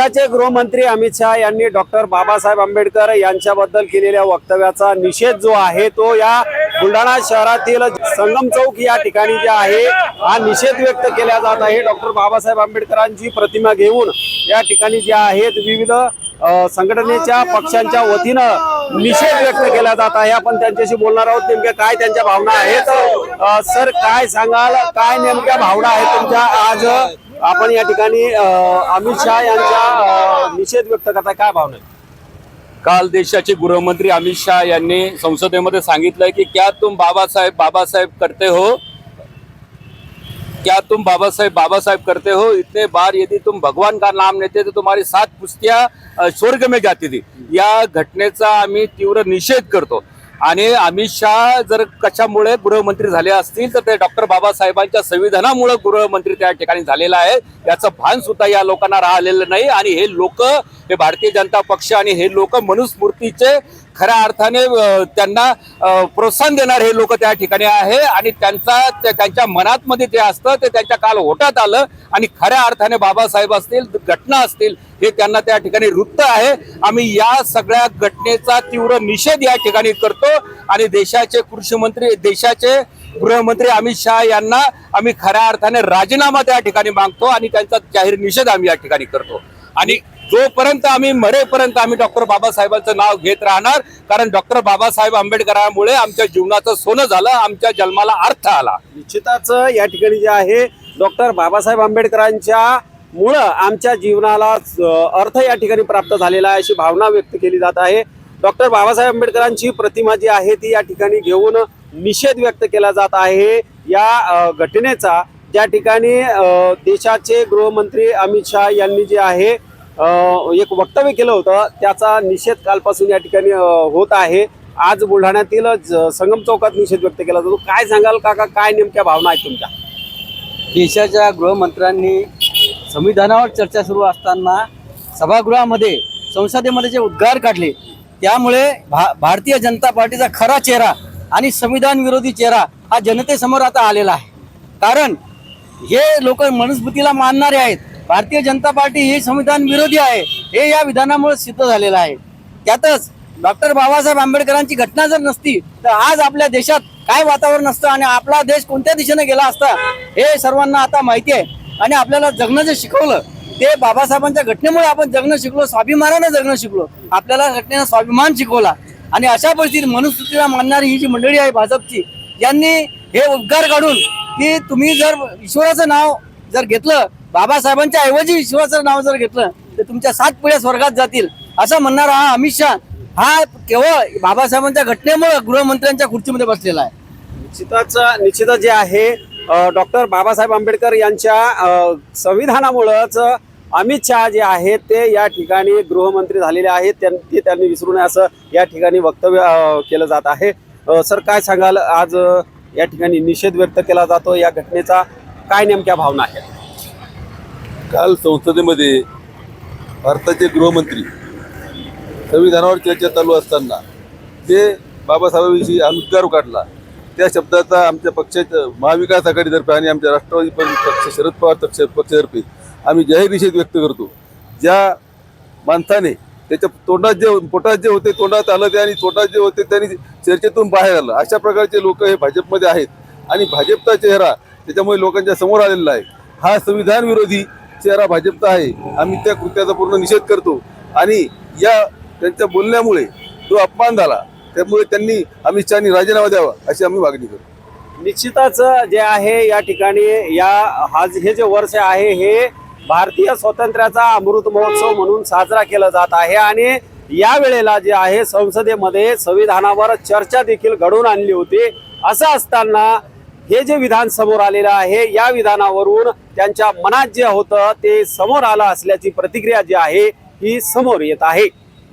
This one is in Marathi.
देशाचे गृहमंत्री अमित शहा यांनी डॉक्टर बाबासाहेब आंबेडकर यांच्याबद्दल केलेल्या वक्तव्याचा निषेध जो आहे तो या बुलढाणा शहरातील संगम चौक या ठिकाणी जे आहे हा निषेध व्यक्त केला जात आहे. डॉक्टर बाबासाहेब आंबेडकरांची प्रतिमा घेऊन या ठिकाणी जे आहेत विविध संघटनेच्या पक्षांच्या वतीनं निषेध व्यक्त केला जात आहे. आपण त्यांच्याशी बोलणार आहोत नेमक्या काय त्यांच्या भावना आहेत? सर काय सांगाल? काय नेमक्या भावना आहेत तुमच्या? आज आपण या ठिकाणी अमित शहा यांचा निषेध व्यक्त करताय. काय भावना काल देशाचे गृहमंत्री अमित शाह यांनी संसदेमध्ये सांगितलंय की क्या तुम बाबासाहेब बाबासाहेब करते हो? क्या तुम बाबासाहेब बाबासाहेब करते हो? इतने बार यदि तुम भगवान का नाम लेते तो तुम्हारी सात पुस्तिया स्वर्ग में जाती थी। या घटनेचा आम्ही तीव्र निषेध करतो. आणि अमित शहा जर कशामुळे गृहमंत्री झाले असतील तर ते डॉक्टर बाबासाहेबांच्या संविधानामुळे गृहमंत्री त्या ठिकाणी झालेला आहे. याचं भान सुद्धा या लोकांना राहिलेलं नाही. आणि हे लोक हे भारतीय जनता पक्ष आणि हे लोक मनुस्मृतीचे खऱ्या अर्थाने त्यांना प्रोत्साहन देणार हे लोक त्या ठिकाणी आहे आणि त्यांचा त्या- त्यांच्या मनातमध्ये जे असतं ते त्यांच्या काल ओटात आलं आणि खऱ्या अर्थाने बाबासाहेब असतील घटना असतील हे त्यांना त्या ठिकाणी वृत्त आहे. आम्ही या सगळ्या घटनेचा तीव्र निषेध या ठिकाणी करतो आणि देशाचे कृषी मंत्री देशाचे गृहमंत्री अमित शहा यांना आम्ही खऱ्या अर्थाने राजीनामा त्या ठिकाणी मागतो आणि त्यांचा जाहीर निषेध आम्ही या ठिकाणी करतो. आणि जोपर्यंत आम्ही मरेपर्यंत आम्ही डॉक्टर बाबासाहेबांचं नाव घेत राहणार कारण डॉक्टर बाबासाहेब आंबेडकरांमुळे आमच्या जीवनाचं सोनं झालं आमच्या जन्माला अर्थ आला. निश्चितच या ठिकाणी जे आहे डॉक्टर बाबासाहेब आंबेडकरांच्या मुळं आमच्या जीवनाला अर्थ या ठिकाणी प्राप्त झालेला आहे अशी भावना व्यक्त केली जात आहे. डॉक्टर बाबासाहेब आंबेडकरांची प्रतिमा जी आहे ती या ठिकाणी घेऊन निषेध व्यक्त केला जात आहे. या घटनेचा ज्या ठिकाणी देशाचे गृहमंत्री अमित शहा यांनी जे आहे एक वक्तव्य केलं होतं. त्याचा निषेध कालपासून या ठिकाणी होत आहे. आज बुलढाण्यातील संगम चौकात निषेध व्यक्त केला जातो. काय सांगाल काका? काय नेमक्या भावना आहेत तुमच्या? देशाच्या गृहमंत्र्यांनी संविधानावर चर्चा सुरू असताना सभागृहामध्ये संसदेमध्ये जे उद्गार काढले त्यामुळे भा भारतीय जनता पार्टीचा खरा चेहरा आणि संविधान विरोधी चेहरा हा जनतेसमोर आता आलेला आहे. कारण हे लोक मनुस्मृतीला मानणारे आहेत. भारतीय जनता पार्टी ही संविधान विरोधी आहे. हे या विधानामुळे सिद्ध झालेलं आहे. त्यातच डॉक्टर बाबासाहेब आंबेडकरांची घटना जर नसती तर आज आपल्या देशात काय वातावरण असतं आणि आपला देश कोणत्या दिशेने गेला असता हे सर्वांना आता माहिती आहे. आणि आपल्याला जगणं जे शिकवलं ते बाबासाहेबांच्या घटनेमुळे आपण जगणं शिकलो स्वाभिमानानं जगणं शिकलो. आपल्याला घटनेनं स्वाभिमान शिकवला. आणि अशा परिस्थितीत मनुस्मृतीला मानणारी ही जी मंडळी आहे भाजपची यांनी हे उद्गार काढून की तुम्ही जर ईश्वराचं नाव जर घेतलं बाबासाहेबांच्या ऐवजी शिवाचं नाव जर घेतलं तर तुमच्या सात पिढ्या स्वर्गात जातील. असं म्हणणारा हा अमित शहा. हा केवळ बाबासाहेबांच्या घटनेमुळे गृहमंत्र्यांच्या खुर्चीमध्ये बसलेला आहे. निश्चितच निश्चितच जे आहे डॉक्टर बाबासाहेब आंबेडकर यांच्या संविधानामुळंच अमित शहा जे आहेत ते या ठिकाणी गृहमंत्री झालेले आहेत. त्यां- ते त्यांनी विसरू नये असं या ठिकाणी वक्तव्य केलं जात आहे. सर काय सांगाल? आज या ठिकाणी निषेध व्यक्त केला जातो. या घटनेचा काय नेमक्या भावना आहेत? काल संसदेमध्ये भारताचे गृहमंत्री संविधानावर चर्चा चालू असताना ते बाबासाहेबांविषयी अनुद्गार काढला त्या शब्दाचा आमच्या पक्षाच्या महाविकास आघाडीतर्फे आणि आमच्या राष्ट्रवादी पण पक्ष शरद पवार पक्ष पक्षातर्फे आम्ही जाहीर निषेध व्यक्त करतो. ज्या माणसाने त्याच्या तोंडात जे पोटात जे होते तोंडात आलं ते आणि तोंडात जे होते त्यांनी चर्चेतून बाहेर आलं. अशा प्रकारचे लोक हे भाजपमध्ये आहेत आणि भाजपचा चेहरा त्याच्यामुळे लोकांच्या समोर आलेला आहे. हा संविधान विरोधी चेहरा भाजपचा आहे. आम्ही त्या कृत्याचा पूर्ण निषेध करतो. आणि या त्यांच्या बोलण्यामुळे जो अपमान झाला त्यामुळे त्यांनी अमित शहानी राजीनामा द्यावा अशी आम्ही मागणी करतो. निश्चितच जे आहे या ठिकाणी या हा हे जे वर्ष आहे हे भारतीय स्वातंत्र्याचा अमृत महोत्सव म्हणून साजरा केला जात आहे. आणि या वेळेला जे आहे संसदेमध्ये संविधानावर चर्चा देखील घडवून आणली होती. असं असताना हे जे विधान समोर आलेलं आहे या विधानावरून त्यांच्या मनात जे होतं ते समोर आलं असल्याची प्रतिक्रिया जी आहे ही समोर येत आहे.